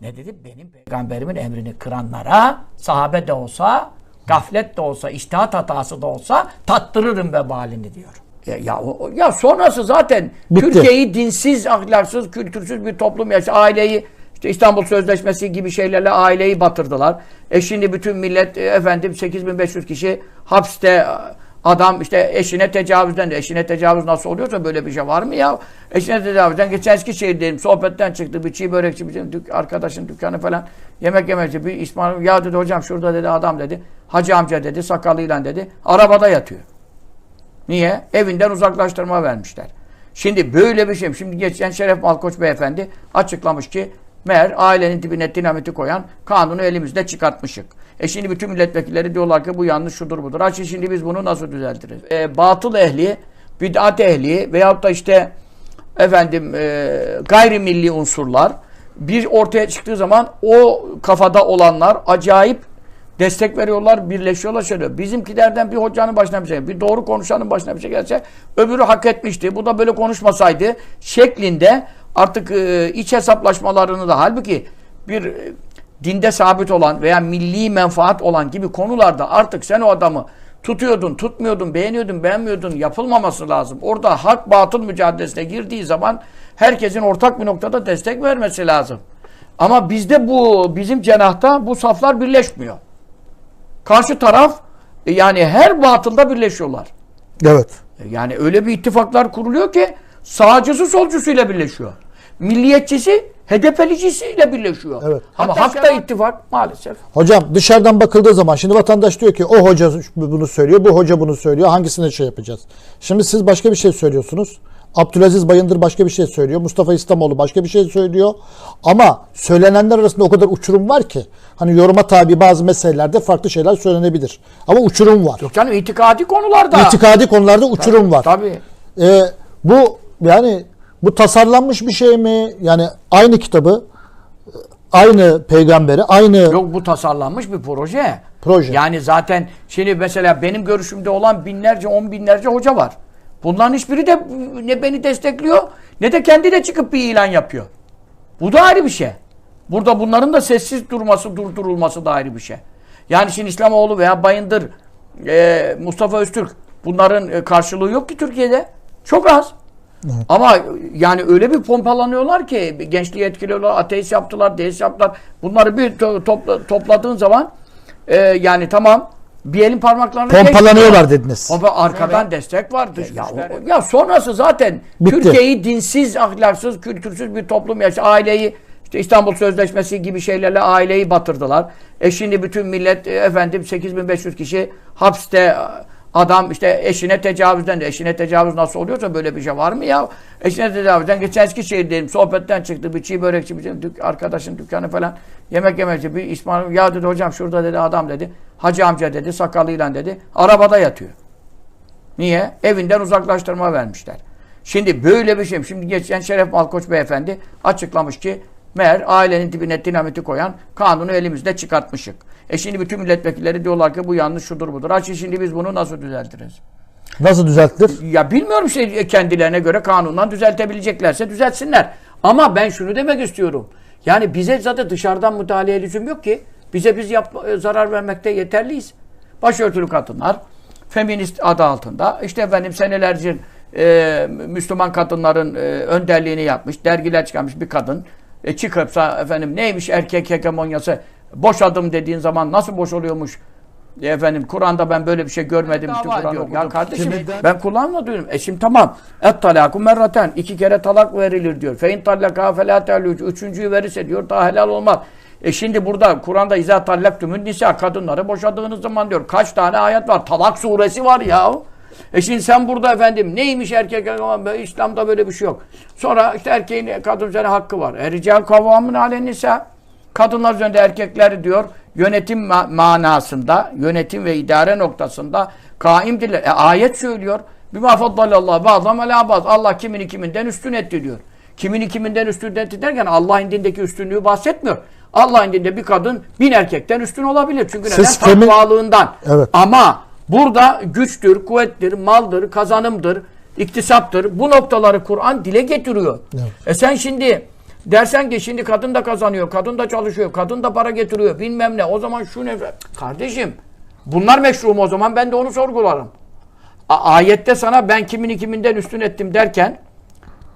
Ne dedi? Benim peygamberimin emrini kıranlara sahabe de olsa, gaflet de olsa, iştihat hatası da olsa tattırırım vebalini diyor. Ya, ya, ya sonrası zaten Bitti. Türkiye'yi dinsiz, ahlaksız, kültürsüz bir toplum yaşa aileyi işte İstanbul Sözleşmesi gibi şeylerle aileyi batırdılar. E şimdi bütün millet e, efendim 8500 kişi hapiste adam işte eşine tecavüzden eşine tecavüz nasıl oluyorsa böyle bir şey var mı ya? Eşine tecavüzden geçen Eskişehir'deyim sohbetten çıktı bir çiğ börekçi bizim dük- arkadaşın dükkanı falan yemek yemeci bir İsmail ya dedi hocam şurada dedi adam dedi hacı amca dedi sakalıyla dedi arabada yatıyor. Niye? Evinden uzaklaştırma vermişler. Şimdi böyle bir şey. Şimdi geçen Şeref Malkoç Beyefendi açıklamış ki meğer ailenin dibine dinamiti koyan kanunu elimizde çıkartmışık. E şimdi bütün milletvekilleri diyorlar ki bu yanlış şudur budur. Ha şimdi biz bunu nasıl düzeltiriz? E, batıl ehli, bid'at ehli veyahut da işte efendim e, gayrimilli unsurlar bir ortaya çıktığı zaman o kafada olanlar acayip destek veriyorlar, birleşiyorlar şöyle. Bizimkilerden bir hocanın başına bir şey, bir doğru konuşanın başına bir şey gelse öbürü hak etmişti. Bu da böyle konuşmasaydı şeklinde artık e, iç hesaplaşmalarını da halbuki bir e, dinde sabit olan veya milli menfaat olan gibi konularda artık sen o adamı tutuyordun, tutmuyordun, beğeniyordun, beğenmiyordun yapılmaması lazım. Orada hak batıl mücadelesine girdiği zaman herkesin ortak bir noktada destek vermesi lazım. Ama bizde bu bizim cenahta bu saflar birleşmiyor. Karşı taraf e, yani her batılda birleşiyorlar. Evet. Yani öyle bir ittifaklar kuruluyor ki sağcısı solcusuyla birleşiyor. Milliyetçisi HDP'licisiyle birleşiyor. Evet. Ama hakta ittifak maalesef. Hocam dışarıdan bakıldığı zaman şimdi vatandaş diyor ki o hoca bunu söylüyor, bu hoca bunu söylüyor. Hangisini şey yapacağız? Şimdi siz başka bir şey söylüyorsunuz. Abdülaziz Bayındır başka bir şey söylüyor. Mustafa İslamoğlu başka bir şey söylüyor. Ama söylenenler arasında o kadar uçurum var ki hani yoruma tabi bazı meselelerde farklı şeyler söylenebilir. Ama uçurum var. Yok canım itikadi konularda. İtikadi konularda uçurum var. Tabii. Ee, bu yani bu tasarlanmış bir şey mi? Yani aynı kitabı, aynı peygamberi, aynı Yok bu tasarlanmış bir proje. Proje. Yani zaten şimdi mesela benim görüşümde olan binlerce, on binlerce hoca var. Bunların hiçbiri de ne beni destekliyor ne de kendi de çıkıp bir ilan yapıyor. Bu da ayrı bir şey. Burada bunların da sessiz durması, durdurulması da ayrı bir şey. Yani şimdi İslamoğlu veya Bayındır, e, Mustafa Öztürk bunların karşılığı yok ki Türkiye'de. Çok az. Ama yani öyle bir pompalanıyorlar ki gençliği etkiliyorlar, ateist yaptılar, deist yaptılar. Bunları bir to- topla- topladığın zaman e, yani tamam bir elin parmaklarına pompalanıyorlar geçmiyor. dediniz. Pompa arkadan destek var. Dış Ya, o- ya sonrası zaten. Türkiye'yi dinsiz, ahlaksız, kültürsüz bir toplum yaşa aileyi işte İstanbul Sözleşmesi gibi şeylerle aileyi batırdılar. E şimdi bütün millet e, efendim 8500 kişi hapiste adam işte eşine tecavüzden eşine tecavüz nasıl oluyorsa böyle bir şey var mı ya? Eşine tecavüzden geçen Eskişehir'deyim sohbetten çıktı bir çiğ börekçi bizim dük- arkadaşın dükkanı falan yemek yemeci bir İsmail ya dedi hocam şurada dedi adam dedi hacı amca dedi sakalıyla dedi arabada yatıyor. Niye? Evinden uzaklaştırma vermişler. Şimdi böyle bir şey. Şimdi geçen Şeref Malkoç Beyefendi açıklamış ki meğer ailenin dibine dinamiti koyan kanunu elimizde çıkartmışık. E şimdi bütün milletvekilleri diyorlar ki bu yanlış şudur budur. Ha şimdi biz bunu nasıl düzeltiriz? Nasıl düzeltilir? Ya bilmiyorum şey kendilerine göre kanundan düzeltebileceklerse düzeltsinler. Ama ben şunu demek istiyorum. Yani bize zaten dışarıdan müdahaleye lüzum yok ki. Bize biz yap, e, zarar vermekte yeterliyiz. Başörtülü kadınlar, feminist adı altında, işte efendim senelerce e, Müslüman kadınların e, önderliğini yapmış, dergiler çıkarmış bir kadın. E, çıkıpsa efendim neymiş erkek hegemonyası, boşadım dediğin zaman nasıl boş oluyormuş? E, efendim Kur'an'da ben böyle bir şey görmedim. işte Kur'an okudum. Ya kardeşim Kimden? ben duydum. E şimdi tamam. Et talaku merraten. iki kere talak verilir diyor. Fein tallaka felâ terlûc. Üçüncüyü verirse diyor daha helal olmaz. E şimdi burada Kur'an'da izâ tallaktumün nisa kadınları boşadığınız zaman diyor. Kaç tane ayet var? Talak suresi var ya. E şimdi sen burada efendim neymiş erkek ama İslam'da böyle bir şey yok. Sonra işte erkeğin kadın üzerine hakkı var. Erical kavamın alen nisa. Kadınlar üzerinde erkekler diyor yönetim ma- manasında, yönetim ve idare noktasında kaimdirler. E, ayet söylüyor. Bima faddalallah ba'dam ala ba'd. Allah kimini kiminden üstün etti diyor. Kimini kiminden üstün etti derken Allah indindeki üstünlüğü bahsetmiyor. Allah indinde bir kadın bin erkekten üstün olabilir. Çünkü neden? Siz Takvalığından. Evet. Ama burada güçtür, kuvvettir, maldır, kazanımdır, iktisaptır. Bu noktaları Kur'an dile getiriyor. Evet. E sen şimdi Dersen ki şimdi kadın da kazanıyor, kadın da çalışıyor, kadın da para getiriyor bilmem ne. O zaman şu ne? Kardeşim bunlar meşru mu o zaman ben de onu sorgularım. A- ayette sana ben kimini kiminden üstün ettim derken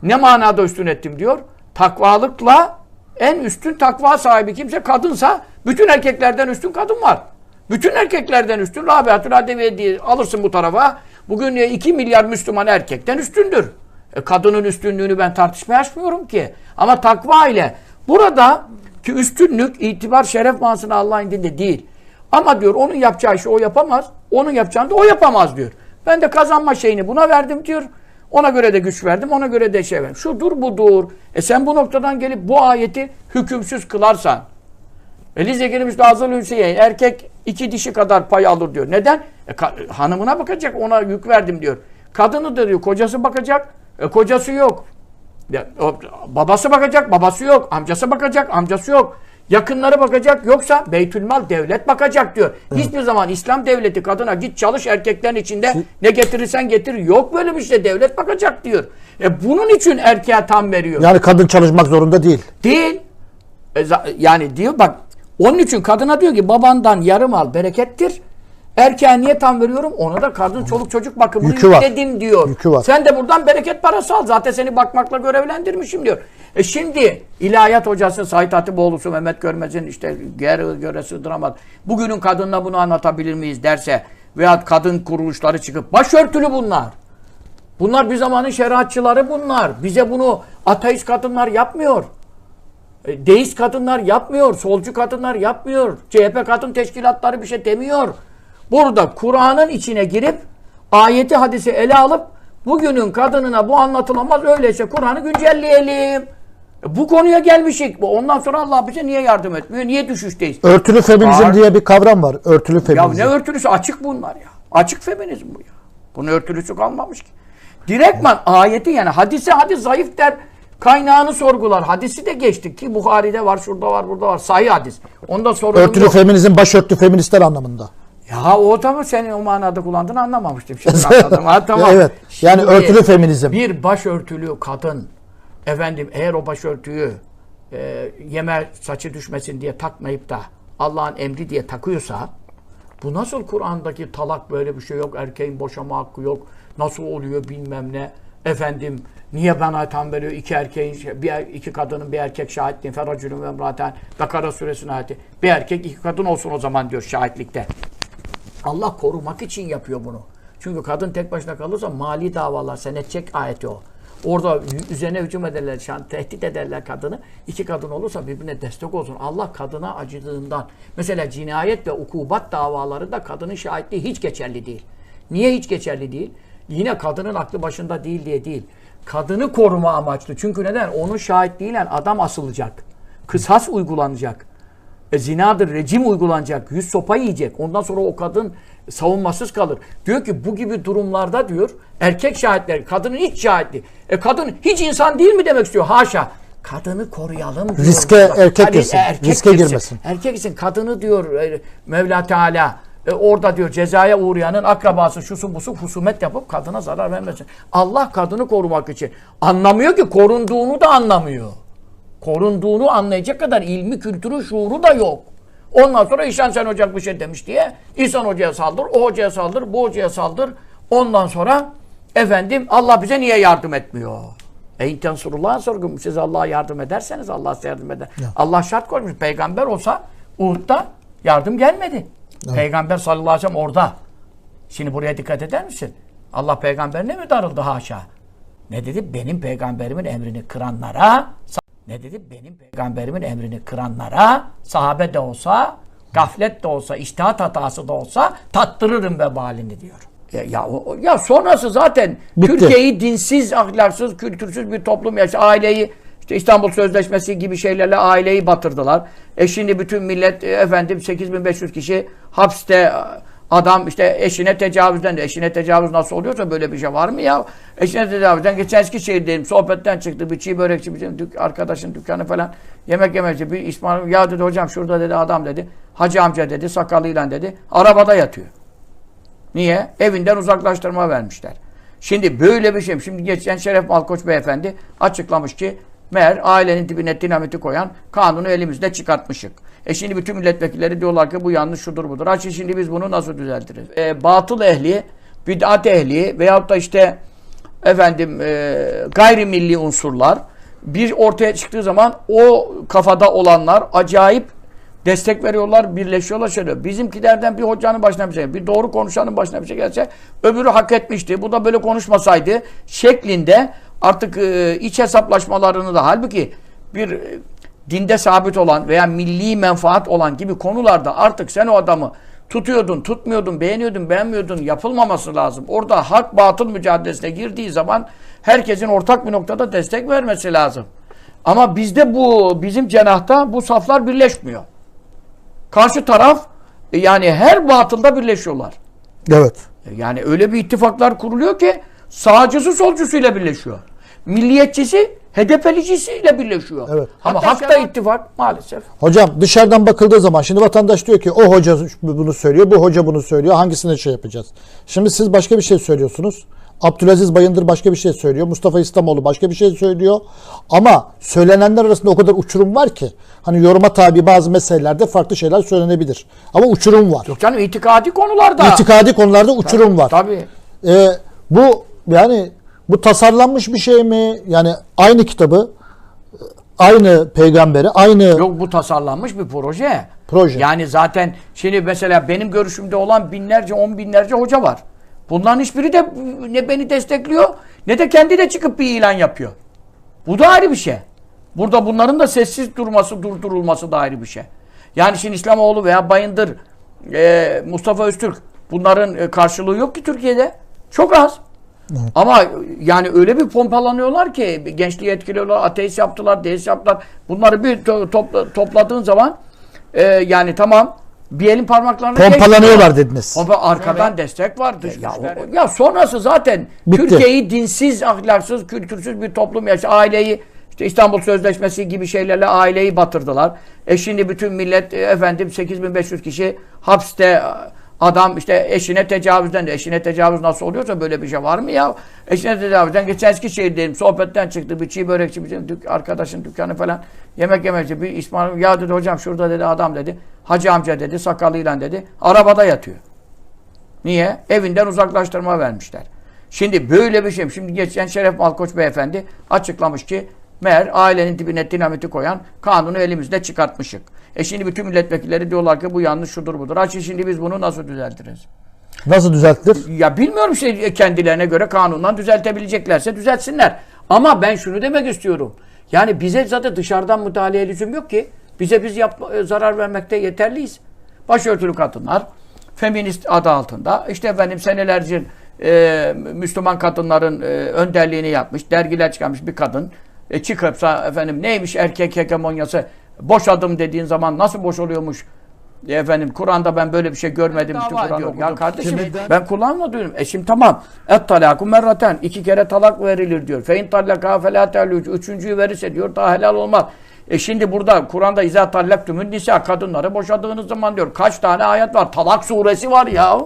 ne manada üstün ettim diyor. Takvalıkla en üstün takva sahibi kimse kadınsa bütün erkeklerden üstün kadın var. Bütün erkeklerden üstün Rabiatül Adeviye diye alırsın bu tarafa. Bugün 2 milyar Müslüman erkekten üstündür. E, kadının üstünlüğünü ben tartışmaya açmıyorum ki. Ama takva ile burada ki üstünlük itibar şeref manasına Allah'ın indinde değil. Ama diyor onun yapacağı işi o yapamaz. Onun yapacağını da o yapamaz diyor. Ben de kazanma şeyini buna verdim diyor. Ona göre de güç verdim, ona göre de şey verdim. Şudur budur. E sen bu noktadan gelip bu ayeti hükümsüz kılarsan, Elize girmiş Lazıl Hüseyin, erkek iki dişi kadar pay alır diyor. Neden? E, ka- hanımına bakacak, ona yük verdim diyor. Kadını da diyor, kocası bakacak, e, kocası yok. Ya, o, babası bakacak, babası yok. Amcası bakacak, amcası yok. Yakınları bakacak, yoksa Beytülmal devlet bakacak diyor. Hiçbir zaman İslam devleti kadına git çalış erkeklerin içinde ne getirirsen getir. Yok böyle bir şey devlet bakacak diyor. E bunun için erkeğe tam veriyor. Yani kadın çalışmak zorunda değil. Değil. E, yani diyor bak onun için kadına diyor ki babandan yarım al berekettir. Erkeğe niye tam veriyorum? Ona da kadın çoluk çocuk bakımını Yükü var. yükledim diyor. Yükü var. Sen de buradan bereket parası al. Zaten seni bakmakla görevlendirmişim diyor. E şimdi ilahiyat hocası Said Hatipoğlu'su Mehmet Görmez'in işte ger göre sığdıramaz. Bugünün kadınına bunu anlatabilir miyiz derse veya kadın kuruluşları çıkıp başörtülü bunlar. Bunlar bir zamanın şeriatçıları bunlar. Bize bunu ateist kadınlar yapmıyor. E, Deist kadınlar yapmıyor. Solcu kadınlar yapmıyor. CHP kadın teşkilatları bir şey demiyor. Burada Kur'an'ın içine girip ayeti hadisi ele alıp bugünün kadınına bu anlatılamaz öyleyse Kur'an'ı güncelleyelim. E, Bu konuya gelmişik. Ondan sonra Allah bize niye yardım etmiyor? Niye düşüşteyiz? Örtülü feminizm Var. diye bir kavram var. Örtülü Ya feminizm. ne örtülüsü? Açık bunlar ya. Açık feminizm bu ya. Bunun örtülüsü kalmamış ki. Direktman ayeti yani hadise hadis zayıf der. Kaynağını sorgular. Hadisi de geçtik ki Bukhari'de var, şurada var, burada var. Sahih hadis. Onda sorun Örtülü yok. feminizm başörtü feministler anlamında. Ya o tamam senin o manada kullandığını anlamamıştım. Şimdi anladım. Ha, tamam. Evet. Yani Şimdi örtülü feminizm. Bir başörtülü kadın efendim eğer o başörtüyü e, yeme saçı düşmesin diye takmayıp da Allah'ın emri diye takıyorsa bu nasıl Kur'an'daki talak böyle bir şey yok. Erkeğin boşama hakkı yok. Nasıl oluyor bilmem ne. Efendim niye bana tam veriyor iki erkeğin bir er- iki kadının bir erkek şahitliğin feracülün ve emraten Bakara suresinin ayeti. Bir erkek iki kadın olsun o zaman diyor şahitlikte. Allah korumak için yapıyor bunu. Çünkü kadın tek başına kalırsa mali davalar senetçek ayeti o. Orada üzerine hücum ederler, şan, tehdit ederler kadını. İki kadın olursa birbirine destek olsun. Allah kadına acıdığından. Mesela cinayet ve ukubat davalarında kadının şahitliği hiç geçerli değil. Niye hiç geçerli değil? Yine kadının aklı başında değil diye değil. Kadını koruma amaçlı. Çünkü neden? Onun şahitliğiyle adam asılacak. Kısas uygulanacak. E, zinadır, rejim uygulanacak, yüz sopa yiyecek. Ondan sonra o kadın savunmasız kalır. Diyor ki bu gibi durumlarda diyor erkek şahitler, kadının hiç şahitliği. E kadın hiç insan değil mi demek istiyor? Haşa. Kadını koruyalım diyor. Riske erkek girsin, riske girsin. girmesin. Erkek için kadını diyor e, Mevla Teala e, orada diyor cezaya uğrayanın akrabası şusu busu husumet yapıp kadına zarar vermesin. Allah kadını korumak için. Anlamıyor ki korunduğunu da anlamıyor korunduğunu anlayacak kadar ilmi, kültürü, şuuru da yok. Ondan sonra İhsan Sen Ocak bir şey demiş diye İhsan Hoca'ya saldır, o hocaya saldır, bu hocaya saldır. Ondan sonra efendim Allah bize niye yardım etmiyor? E intensurullah'a sorgun. Siz Allah'a yardım ederseniz Allah size yardım eder. Allah şart koymuş. Peygamber olsa Uhud'da yardım gelmedi. Peygamber sallallahu aleyhi ve sellem orada. Şimdi buraya dikkat eder misin? Allah peygamberine mi darıldı haşa? Ne dedi? Benim peygamberimin emrini kıranlara ne dedi? Benim peygamberimin emrini kıranlara sahabe de olsa, gaflet de olsa, iştihat hatası da olsa tattırırım vebalini diyor. Ya, ya, ya sonrası zaten. Türkiye'yi dinsiz, ahlaksız, kültürsüz bir toplum yaş aileyi işte İstanbul Sözleşmesi gibi şeylerle aileyi batırdılar. E şimdi bütün millet e, efendim 8500 kişi hapiste e, adam işte eşine tecavüzden de eşine tecavüz nasıl oluyorsa böyle bir şey var mı ya? Eşine tecavüzden geçen Eskişehir'deyim sohbetten çıktı bir çiğ börekçi bizim dük- arkadaşın dükkanı falan yemek yemeci bir İsmail ya dedi hocam şurada dedi adam dedi hacı amca dedi sakalıyla dedi arabada yatıyor. Niye? Evinden uzaklaştırma vermişler. Şimdi böyle bir şey. Şimdi geçen Şeref Malkoç beyefendi açıklamış ki Meğer ailenin dibine dinamiti koyan kanunu elimizde çıkartmışık. E şimdi bütün milletvekilleri diyorlar ki bu yanlış şudur budur. Açın şimdi biz bunu nasıl düzeltiriz? E, batıl ehli, bid'at ehli veyahut da işte efendim e, gayrimilli unsurlar bir ortaya çıktığı zaman o kafada olanlar acayip destek veriyorlar, birleşiyorlar şöyle. Bizimkilerden bir hocanın başına bir şey, bir doğru konuşanın başına bir şey gelse öbürü hak etmişti. Bu da böyle konuşmasaydı şeklinde artık e, iç hesaplaşmalarını da halbuki bir e, dinde sabit olan veya milli menfaat olan gibi konularda artık sen o adamı tutuyordun, tutmuyordun, beğeniyordun, beğenmiyordun yapılmaması lazım. Orada hak batıl mücadelesine girdiği zaman herkesin ortak bir noktada destek vermesi lazım. Ama bizde bu bizim cenahta bu saflar birleşmiyor. Karşı taraf e, yani her batılda birleşiyorlar. Evet. E, Yani öyle bir ittifaklar kuruluyor ki sağcısı solcusuyla birleşiyor. Milliyetçisi HDP'licisiyle birleşiyor. Evet. Ama Hatta hakta şeref- ittifak maalesef. Hocam dışarıdan bakıldığı zaman şimdi vatandaş diyor ki o hoca bunu söylüyor, bu hoca bunu söylüyor. Hangisine şey yapacağız? Şimdi siz başka bir şey söylüyorsunuz. Abdülaziz Bayındır başka bir şey söylüyor. Mustafa İslamoğlu başka bir şey söylüyor. Ama söylenenler arasında o kadar uçurum var ki hani yoruma tabi bazı meselelerde farklı şeyler söylenebilir. Ama uçurum var. Yok canım itikadi konularda. İtikadi konularda uçurum var. Tabii. Ee, bu yani bu tasarlanmış bir şey mi? Yani aynı kitabı aynı peygamberi, aynı Yok bu tasarlanmış bir proje. Proje. Yani zaten şimdi mesela benim görüşümde olan binlerce, on binlerce hoca var. Bunların hiçbiri de ne beni destekliyor ne de kendi de çıkıp bir ilan yapıyor. Bu da ayrı bir şey. Burada bunların da sessiz durması, durdurulması da ayrı bir şey. Yani şimdi İslamoğlu veya Bayındır, e, Mustafa Öztürk bunların e, karşılığı yok ki Türkiye'de. Çok az. Ama yani öyle bir pompalanıyorlar ki gençliği etkiliyorlar, ateist yaptılar, deist yaptılar. Bunları bir to- topla- topladığın zaman e, yani tamam bir elin parmaklarına pompalanıyorlar dediniz. Pompa arkadan destek var. Dış Ya güçler. o- ya sonrası zaten Bitti. Türkiye'yi dinsiz, ahlaksız, kültürsüz bir toplum yaş aileyi işte İstanbul Sözleşmesi gibi şeylerle aileyi batırdılar. E şimdi bütün millet e, efendim 8500 kişi hapiste adam işte eşine tecavüzden de eşine tecavüz nasıl oluyorsa böyle bir şey var mı ya? Eşine tecavüzden geçen Eskişehir'deyim sohbetten çıktı bir çiğ börekçi bizim dük- arkadaşın dükkanı falan yemek yemekçi bir İsmail ya dedi hocam şurada dedi adam dedi hacı amca dedi sakalıyla dedi arabada yatıyor. Niye? Evinden uzaklaştırma vermişler. Şimdi böyle bir şey. Şimdi geçen Şeref Malkoç beyefendi açıklamış ki meğer ailenin dibine dinamiti koyan kanunu elimizde çıkartmışık. E şimdi bütün milletvekilleri diyorlar ki bu yanlış şudur budur. Açın şimdi biz bunu nasıl düzeltiriz? Nasıl düzeltilir? Ya bilmiyorum işte kendilerine göre kanundan düzeltebileceklerse düzeltsinler. Ama ben şunu demek istiyorum. Yani bize zaten dışarıdan müdahaleye lüzum yok ki. Bize biz yapma, e, zarar vermekte yeterliyiz. Başörtülü kadınlar, feminist adı altında, işte efendim senelerce e, Müslüman kadınların e, önderliğini yapmış, dergiler çıkarmış bir kadın. E, çıkıpsa efendim neymiş erkek hegemonyası, boşadım dediğin zaman nasıl boş oluyormuş? E, efendim Kur'an'da ben böyle bir şey görmedim. Kur'an'ı ediyor okudum. Ya kardeşim Kimden? ben duydum. E şimdi tamam. Et talaku merraten. iki kere talak verilir diyor. Fein talaka felâ terlûc. Üçüncüyü verirse diyor daha helal olmaz. E şimdi burada Kur'an'da izâ tallaktumün nisa kadınları boşadığınız zaman diyor. Kaç tane ayet var? Talak suresi var ya.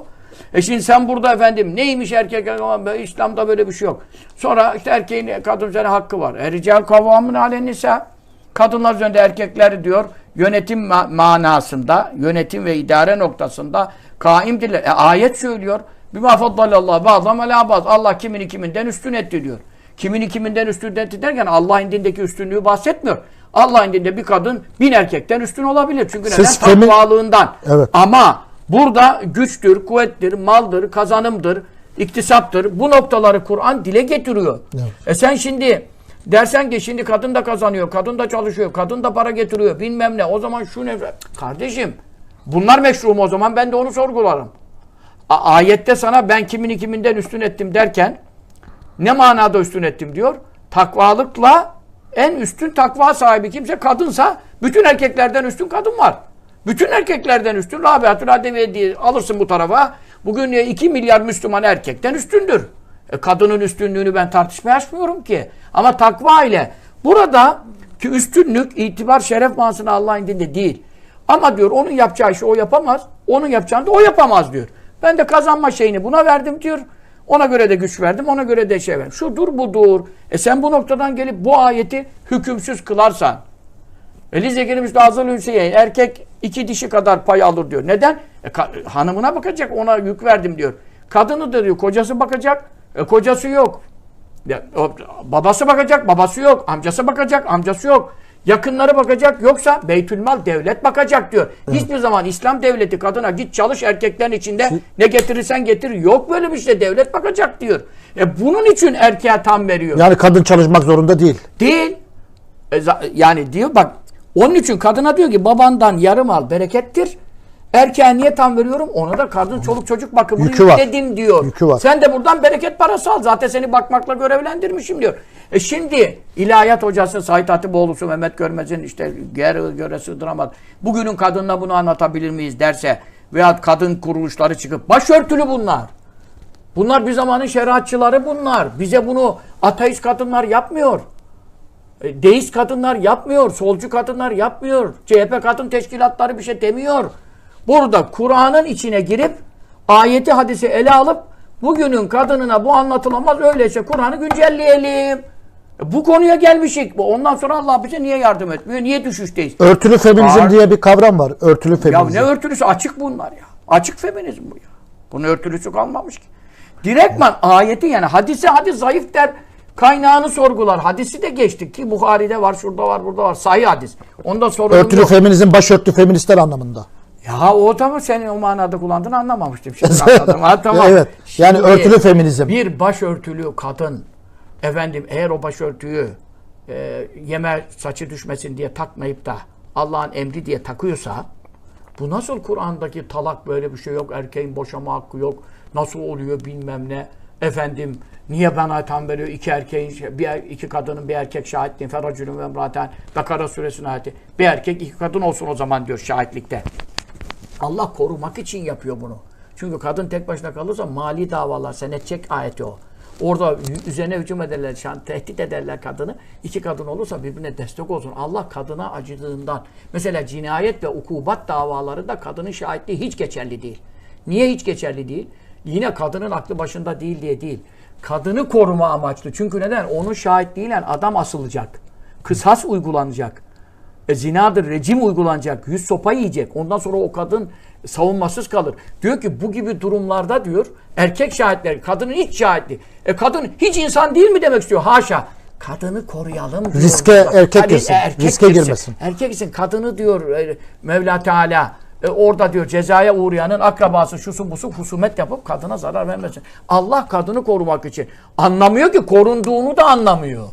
E şimdi sen burada efendim neymiş erkek ama böyle İslam'da böyle bir şey yok. Sonra işte erkeğin kadın üzerine hakkı var. E rical kavvamun alen nisa. Kadınlar üzerinde erkekleri diyor yönetim ma- manasında, yönetim ve idare noktasında kaimdirler. E, ayet söylüyor. Bima faddalallah ba'dam ala ba'd. Allah kimini kiminden üstün etti diyor. Kimini kiminden üstün etti derken Allah indindeki üstünlüğü bahsetmiyor. Allah indinde bir kadın bin erkekten üstün olabilir. Çünkü neden? Siz Takvalığından. Evet. Ama burada güçtür, kuvvettir, maldır, kazanımdır, iktisaptır. Bu noktaları Kur'an dile getiriyor. Evet. E sen şimdi dersen ki şimdi kadın da kazanıyor, kadın da çalışıyor, kadın da para getiriyor bilmem ne. O zaman şu ne? Kardeşim bunlar meşru mu o zaman? Ben de onu sorgularım. A- ayette sana ben kimini kiminden üstün ettim derken ne manada üstün ettim diyor? Takvalıkla en üstün takva sahibi kimse kadınsa bütün erkeklerden üstün kadın var. Bütün erkeklerden üstün Rabiatül Adeviye diye alırsın bu tarafa. Bugün 2 milyar Müslüman erkekten üstündür. E, kadının üstünlüğünü ben tartışmaya açmıyorum ki. Ama takva ile burada ki üstünlük itibar şeref manasına Allah'ın indinde değil. Ama diyor onun yapacağı işi o yapamaz. Onun yapacağını da o yapamaz diyor. Ben de kazanma şeyini buna verdim diyor. Ona göre de güç verdim, ona göre de şey verdim. Şudur budur. E sen bu noktadan gelip bu ayeti hükümsüz kılarsan, Elize girmiş Azıl Hüseyin erkek iki dişi kadar pay alır diyor. Neden? E, hanımına bakacak ona yük verdim diyor. Kadını da diyor kocası bakacak. E, kocası yok. Ya, o, babası bakacak, babası yok. Amcası bakacak, amcası yok. Yakınları bakacak, yoksa Beytülmal devlet bakacak diyor. Hiçbir zaman İslam devleti kadına git çalış erkeklerin içinde ne getirirsen getir. Yok böyle bir şey devlet bakacak diyor. E bunun için erkeğe tam veriyor. Yani kadın çalışmak zorunda değil. Değil. E, yani diyor bak onun için kadına diyor ki babandan yarım al berekettir. Erkeğe niye tam veriyorum? Ona da kadın çoluk çocuk bakımını Yükü var. yükledim diyor. Yükü var. Sen de buradan bereket parası al. Zaten seni bakmakla görevlendirmişim diyor. E şimdi ilahiyat hocası Said Hatipoğlu'su Mehmet Görmez'in işte ger göre sığdıramaz. Bugünün kadınına bunu anlatabilir miyiz derse veya kadın kuruluşları çıkıp başörtülü bunlar. Bunlar bir zamanın şeriatçıları bunlar. Bize bunu ateist kadınlar yapmıyor. E, Deist kadınlar yapmıyor. Solcu kadınlar yapmıyor. CHP kadın teşkilatları bir şey demiyor. Burada Kur'an'ın içine girip ayeti hadisi ele alıp bugünün kadınına bu anlatılamaz. Öyleyse Kur'an'ı güncelleyelim. E, Bu konuya gelmişik. Ondan sonra Allah bize niye yardım etmiyor? Niye düşüşteyiz? Örtülü feminizm Var. diye bir kavram var. Örtülü Ya feminizm. ne örtülüsü? Açık bunlar ya. Açık feminizm bu ya. Bunun örtülüsü kalmamış ki. Direktman ayeti yani hadisi hadi zayıf der. Kaynağını sorgular. Hadisi de geçtik ki Bukhari'de var, şurada var, burada var. Sahih hadis. Onda sorun Örtülü yok. feminizm başörtü feministler anlamında. Ya o tamam senin o manada kullandığını anlamamıştım. Şimdi anladım. Ha, tamam. Evet. Yani Şimdi örtülü feminizm. Bir başörtülü kadın efendim eğer o başörtüyü e, yeme saçı düşmesin diye takmayıp da Allah'ın emri diye takıyorsa bu nasıl Kur'an'daki talak böyle bir şey yok. Erkeğin boşama hakkı yok. Nasıl oluyor bilmem ne. Efendim niye bana tam veriyor iki erkeğin şey- bir er- iki kadının bir erkek şahitliğin feracülün ve emraten Bakara suresinin ayeti. Bir erkek iki kadın olsun o zaman diyor şahitlikte. Allah korumak için yapıyor bunu. Çünkü kadın tek başına kalırsa mali davalar senetçek ayeti o. Orada üzerine hücum ederler, şan, tehdit ederler kadını. İki kadın olursa birbirine destek olsun. Allah kadına acıdığından. Mesela cinayet ve ukubat davalarında kadının şahitliği hiç geçerli değil. Niye hiç geçerli değil? Yine kadının aklı başında değil diye değil. Kadını koruma amaçlı. Çünkü neden? Onun şahitliğiyle adam asılacak. Kısas uygulanacak. E, zinadır, rejim uygulanacak, yüz sopa yiyecek. Ondan sonra o kadın savunmasız kalır. Diyor ki bu gibi durumlarda diyor erkek şahitler, kadının hiç şahitliği. E kadın hiç insan değil mi demek istiyor? Haşa. Kadını koruyalım diyor. Riske erkek girsin, riske girsin. girmesin. Erkek için kadını diyor e, Mevla Teala e, orada diyor cezaya uğrayanın akrabası şusu busu husumet yapıp kadına zarar vermesin. Allah kadını korumak için. Anlamıyor ki korunduğunu da anlamıyor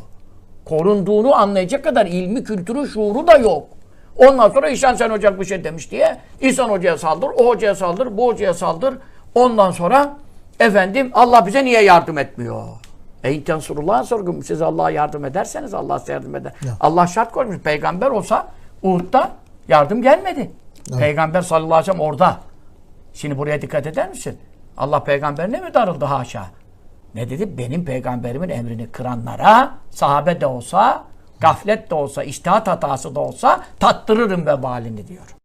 korunduğunu anlayacak kadar ilmi, kültürü, şuuru da yok. Ondan sonra İhsan Sen Ocak bir şey demiş diye İhsan Hoca'ya saldır, o hocaya saldır, bu hocaya saldır. Ondan sonra efendim Allah bize niye yardım etmiyor? E intensurullah'a sorgun. Siz Allah'a yardım ederseniz Allah size yardım eder. Allah şart koymuş. Peygamber olsa Uhud'da yardım gelmedi. Peygamber sallallahu aleyhi ve sellem orada. Şimdi buraya dikkat eder misin? Allah peygamberine mi darıldı haşa? Ne dedi? Benim peygamberimin emrini kıranlara sahabe de olsa, gaflet de olsa, iştihat hatası da olsa tattırırım vebalini diyor.